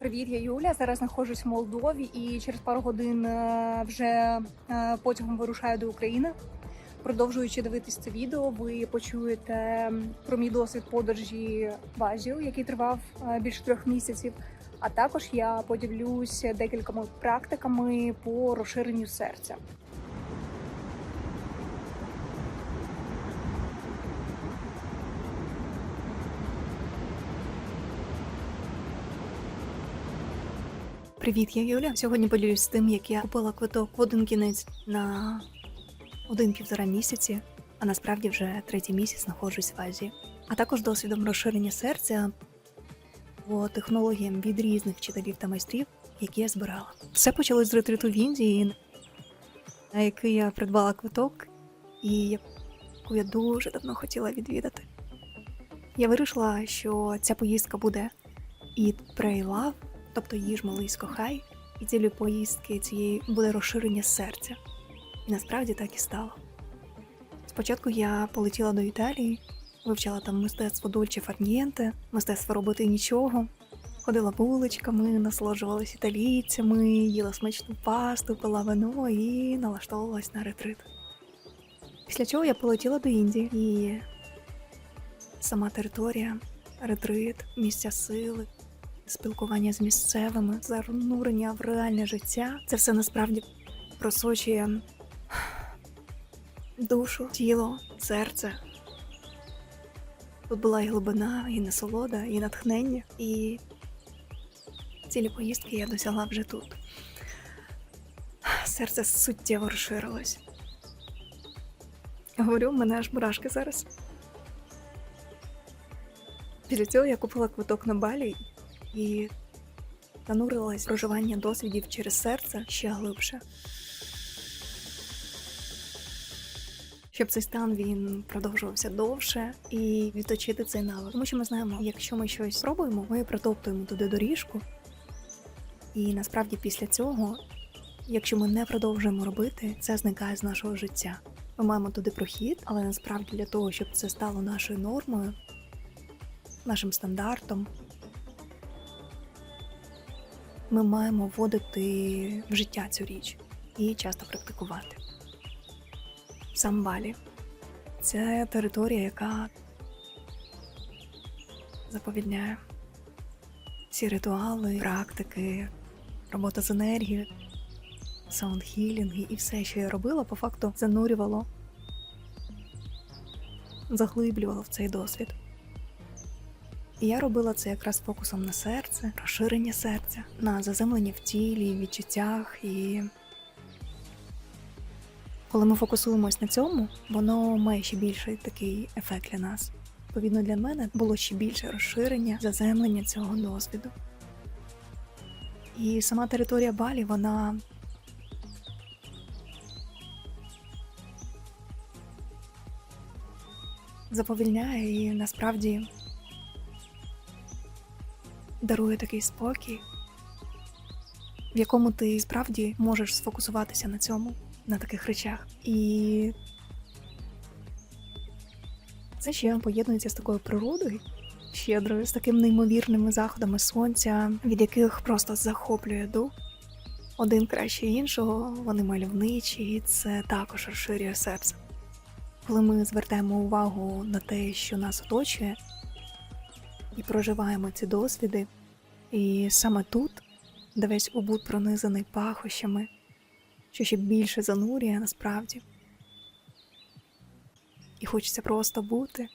Привіт, я Юля. Зараз знаходжусь в Молдові і через пару годин е, вже е, потягом вирушаю до України. Продовжуючи дивитись це відео, ви почуєте про мій досвід подорожі в Азію, який тривав е, більше трьох місяців. А також я поділюся декількома практиками по розширенню серця. Привіт, я Юля. Сьогодні поділюсь з тим, як я купила квиток в один кінець на один-півтора місяці, а насправді вже третій місяць знаходжусь в Азії. А також досвідом розширення серця по технологіям від різних вчителів та майстрів, які я збирала. Все почалось з ретриту в Індії, на який я придбала квиток, і яку я дуже давно хотіла відвідати. Я вирішила, що ця поїздка буде Eat, Pray, Love, тобто їж малий кохай, і цілею поїздки цієї буде розширення серця. І насправді так і стало. Спочатку я полетіла до Італії, вивчала там мистецтво Дольче Фарнієнте, мистецтво робити нічого, ходила вуличками, насолоджувалась італійцями, їла смачну пасту, пила вино і налаштовувалась на ретрит. Після чого я полетіла до Індії і сама територія, ретрит, місця сили, спілкування з місцевими, занурення в реальне життя. Це все насправді просочує душу, тіло, серце. Тут була і глибина, і насолода, і натхнення, і цілі поїздки я досягла вже тут. Серце суттєво розширилось. Говорю, в мене аж мурашки зараз. Після цього я купила квиток на балі і занурилась проживання досвідів через серце ще глибше. Щоб цей стан він продовжувався довше і відточити цей навик. Тому що ми знаємо, якщо ми щось пробуємо, ми протоптуємо туди доріжку. І насправді після цього, якщо ми не продовжуємо робити, це зникає з нашого життя. Ми маємо туди прохід, але насправді для того, щоб це стало нашою нормою, нашим стандартом, ми маємо вводити в життя цю річ і часто практикувати. Сам Балі це територія, яка заповідняє всі ритуали, практики, робота з енергією, саундхілінги і все, що я робила, по факту занурювало, заглиблювало в цей досвід. І я робила це якраз фокусом на серце, розширення серця, на заземлення в тілі, відчуттях. І коли ми фокусуємось на цьому, воно має ще більший такий ефект для нас. Відповідно, для мене було ще більше розширення, заземлення цього досвіду. І сама територія Балі, вона заповільняє і насправді дарує такий спокій, в якому ти справді можеш сфокусуватися на цьому, на таких речах. І це ще поєднується з такою природою, щедрою, з такими неймовірними заходами сонця, від яких просто захоплює дух. Один краще іншого, вони мальовничі, і це також розширює серце. Коли ми звертаємо увагу на те, що нас оточує, і проживаємо ці досвіди. І саме тут, де весь убут пронизаний пахощами, що ще більше занурює насправді. І хочеться просто бути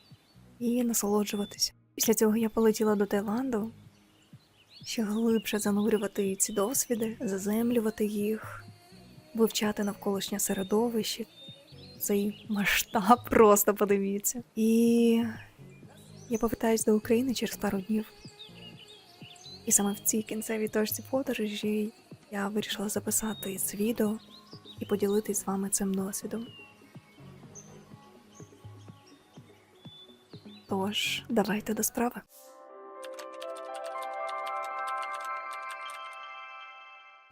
і насолоджуватися. Після цього я полетіла до Таїланду, ще глибше занурювати ці досвіди, заземлювати їх, вивчати навколишнє середовище. Цей масштаб просто подивіться. І я повертаюсь до України через пару днів. І саме в цій кінцевій точці подорожі я вирішила записати це відео і поділитись з вами цим досвідом. Тож, давайте до справи.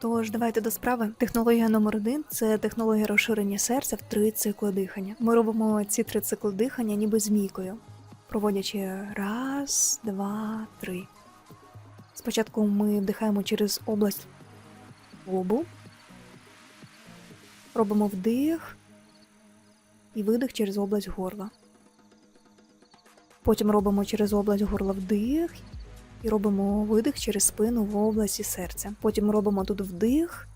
Тож, давайте до справи. Технологія номер один це технологія розширення серця в три цикли дихання. Ми робимо ці три цикли дихання ніби змійкою, проводячи раз, два, три. Спочатку ми вдихаємо через область лобу, робимо вдих і видих через область горла. Потім робимо через область горла вдих і робимо видих через спину в області серця. Потім робимо тут вдих.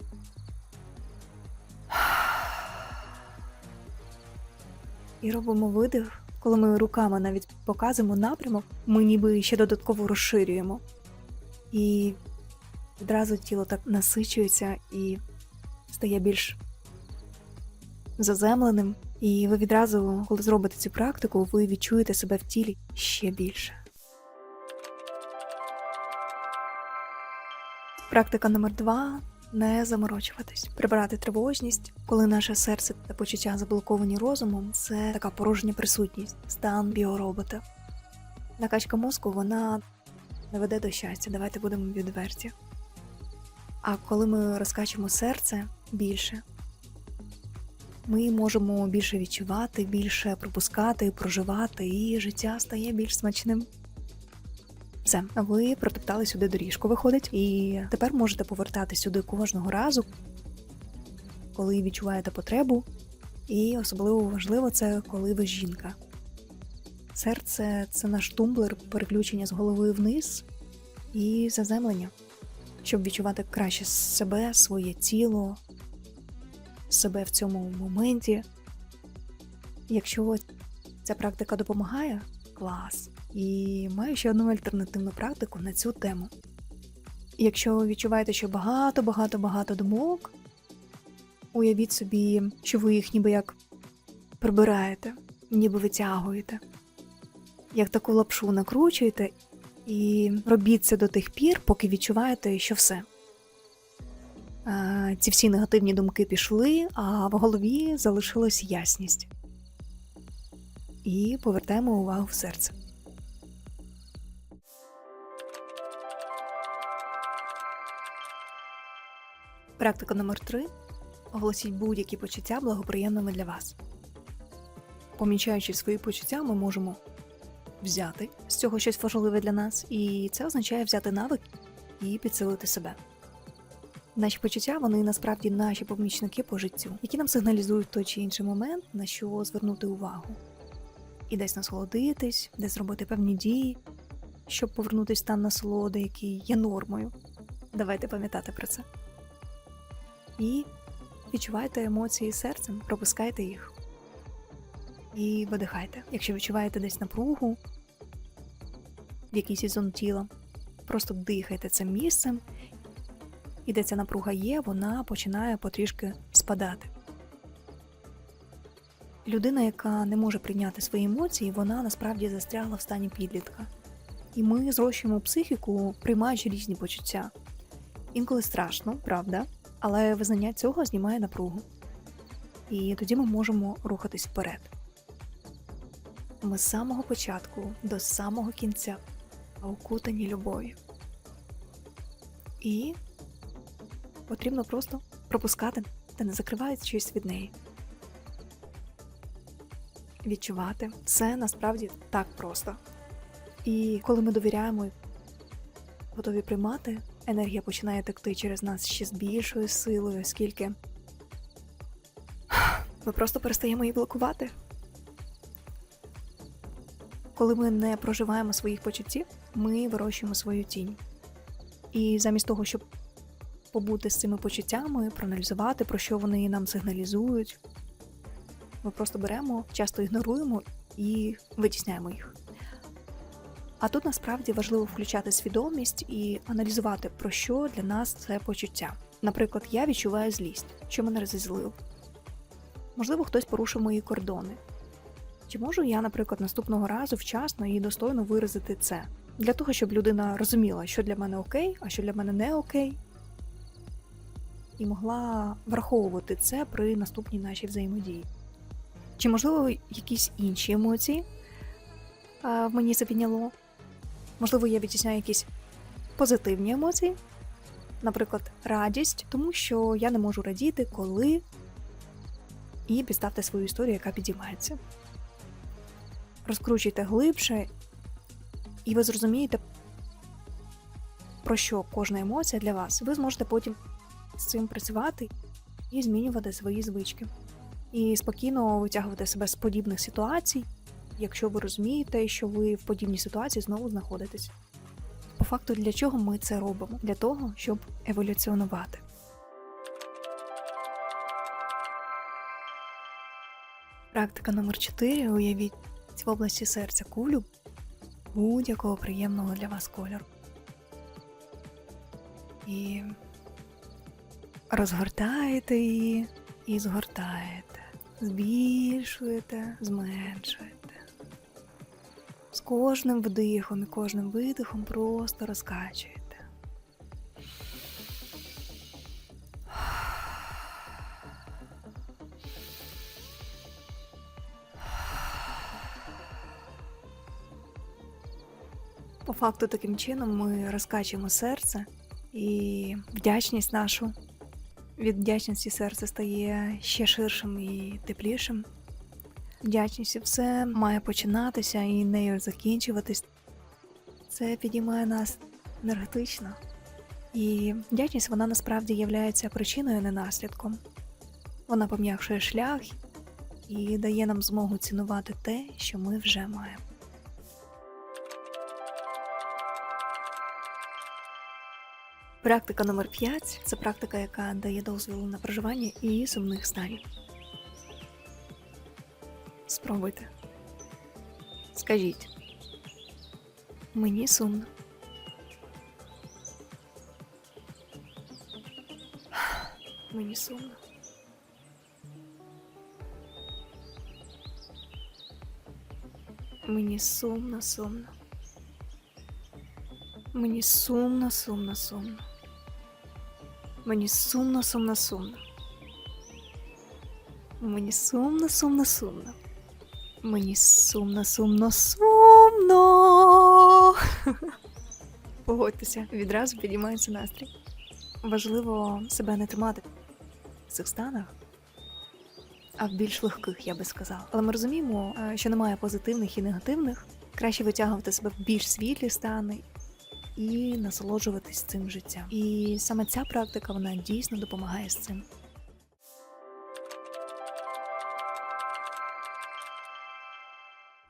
І робимо видих, коли ми руками навіть показуємо напрямок, ми ніби ще додатково розширюємо. І відразу тіло так насичується і стає більш заземленим. І ви відразу, коли зробите цю практику, ви відчуєте себе в тілі ще більше. Практика номер два не заморочуватись, прибирати тривожність, коли наше серце та почуття заблоковані розумом, це така порожня присутність, стан біоробота. Накачка мозку вона не веде до щастя, давайте будемо відверті. А коли ми розкачуємо серце більше, ми можемо більше відчувати, більше пропускати, проживати, і життя стає більш смачним. Все, ви протоптали сюди доріжку, виходить, і тепер можете повертати сюди кожного разу, коли відчуваєте потребу, і особливо важливо це, коли ви жінка. Серце це наш тумблер переключення з голови вниз і заземлення, щоб відчувати краще себе, своє тіло, себе в цьому моменті. Якщо ця практика допомагає, клас. І маю ще одну альтернативну практику на цю тему. Якщо ви відчуваєте, що багато-багато-багато думок, уявіть собі, що ви їх ніби як прибираєте, ніби витягуєте, як таку лапшу накручуєте і робіть це до тих пір, поки відчуваєте, що все. Ці всі негативні думки пішли, а в голові залишилась ясність. І повертаємо увагу в серце. Практика номер 3 Оголосіть будь-які почуття благоприємними для вас. Помічаючи свої почуття, ми можемо взяти з цього щось важливе для нас, і це означає взяти навик і підсилити себе. Наші почуття вони насправді наші помічники по життю, які нам сигналізують той чи інший момент, на що звернути увагу. І десь насолодитись, десь зробити певні дії, щоб повернутися в стан насолоди, який є нормою. Давайте пам'ятати про це. І відчувайте емоції серцем, пропускайте їх. І видихайте. Якщо відчуваєте десь напругу, в якийсь із зон тіла, просто дихайте цим місцем, і де ця напруга є, вона починає потрішки спадати. Людина, яка не може прийняти свої емоції, вона насправді застрягла в стані підлітка. І ми зрощуємо психіку, приймаючи різні почуття. Інколи страшно, правда? але визнання цього знімає напругу. І тоді ми можемо рухатись вперед. Ми з самого початку до самого кінця окутані любов'ю. І потрібно просто пропускати та не закриваючись від неї. Відчувати це насправді так просто. І коли ми довіряємо, готові приймати енергія починає текти через нас ще з більшою силою, оскільки ми просто перестаємо її блокувати. Коли ми не проживаємо своїх почуттів, ми вирощуємо свою тінь. І замість того, щоб побути з цими почуттями, проаналізувати, про що вони нам сигналізують, ми просто беремо, часто ігноруємо і витісняємо їх. А тут насправді важливо включати свідомість і аналізувати, про що для нас це почуття. Наприклад, я відчуваю злість, що мене розізлив. Можливо, хтось порушив мої кордони. Чи можу я, наприклад, наступного разу вчасно і достойно виразити це для того, щоб людина розуміла, що для мене окей, а що для мене не окей, і могла враховувати це при наступній нашій взаємодії? Чи можливо якісь інші емоції в мені запідняло? Можливо, я відтісняю якісь позитивні емоції, наприклад, радість, тому що я не можу радіти, коли і підставте свою історію, яка підіймається. Розкручуйте глибше, і ви зрозумієте, про що кожна емоція для вас, ви зможете потім з цим працювати і змінювати свої звички. І спокійно витягувати себе з подібних ситуацій, якщо ви розумієте, що ви в подібній ситуації знову знаходитесь. По факту, для чого ми це робимо? Для того, щоб еволюціонувати. Практика номер 4 Уявіть в області серця кулю будь-якого приємного для вас кольору. І розгортаєте її і згортаєте, збільшуєте, зменшуєте. З кожним вдихом і кожним видихом просто розкачуєте. По факту таким чином ми розкачуємо серце і вдячність нашу від вдячності серце стає ще ширшим і теплішим. Вдячністю все має починатися і нею закінчуватись. Це підіймає нас енергетично. І вдячність вона насправді є причиною, не наслідком. Вона пом'якшує шлях і дає нам змогу цінувати те, що ми вже маємо. Практика номер 5 це практика, яка дає дозвіл на проживання і сумних станів. Спробуйте. Скажіть. Мені сумно. Мені сумно. Мені сумно, сумно. Мені сумно, сумно, сумно. Мені сумно, сумно, сумно. Мені сумно, сумно, сумно. Мені сумно, сумно, сумно. Погодьтеся, відразу підіймається настрій. Важливо себе не тримати в цих станах, а в більш легких, я би сказала. Але ми розуміємо, е, що немає позитивних і негативних. Краще витягувати себе в більш світлі стани і насолоджуватись цим життям. І саме ця практика вона дійсно допомагає з цим.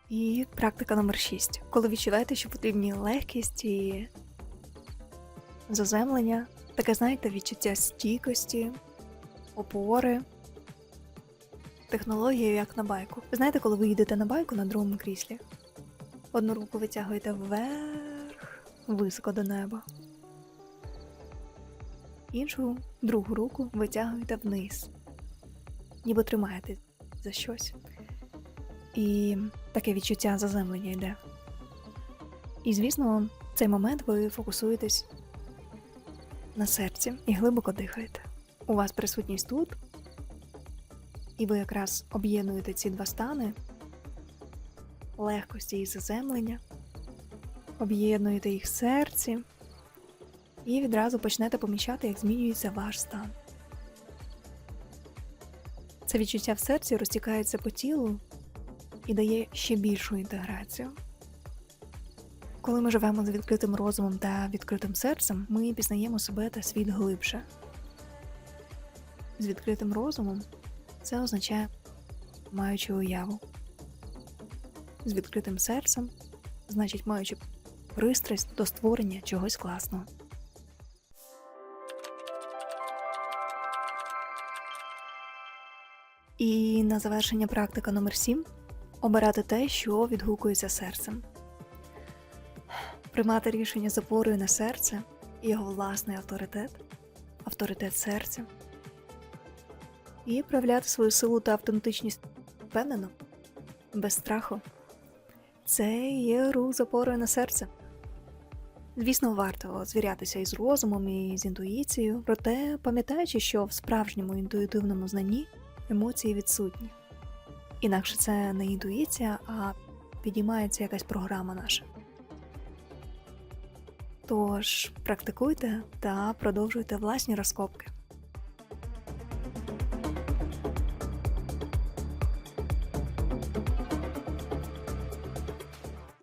І практика номер 6. Коли відчуваєте, що потрібні легкість і заземлення, таке, знаєте, відчуття стійкості, опори, технологія як на байку. Ви знаєте, коли ви їдете на байку на другому кріслі, одну руку витягуєте вверх, високо до неба, іншу другу руку витягуєте вниз, ніби тримаєте за щось. І таке відчуття заземлення йде. І, звісно, в цей момент ви фокусуєтесь на серці і глибоко дихаєте. У вас присутність тут, і ви якраз об'єднуєте ці два стани легкості і заземлення, об'єднуєте їх в серці і відразу почнете помічати, як змінюється ваш стан. Це відчуття в серці розтікається по тілу і дає ще більшу інтеграцію. Коли ми живемо з відкритим розумом та відкритим серцем, ми пізнаємо себе та світ глибше. З відкритим розумом це означає маючи уяву. З відкритим серцем значить маючи пристрасть до створення чогось класного. І на завершення практика номер 7 обирати те, що відгукується серцем, приймати рішення з опорою на серце і його власний авторитет, авторитет серця, і проявляти свою силу та автентичність впевнено, без страху. Це є рух з опорою на серце. Звісно, варто звірятися із розумом і з інтуїцією, проте пам'ятаючи, що в справжньому інтуїтивному знанні емоції відсутні. Інакше це не інтуїція, а підіймається якась програма наша. Тож практикуйте та продовжуйте власні розкопки.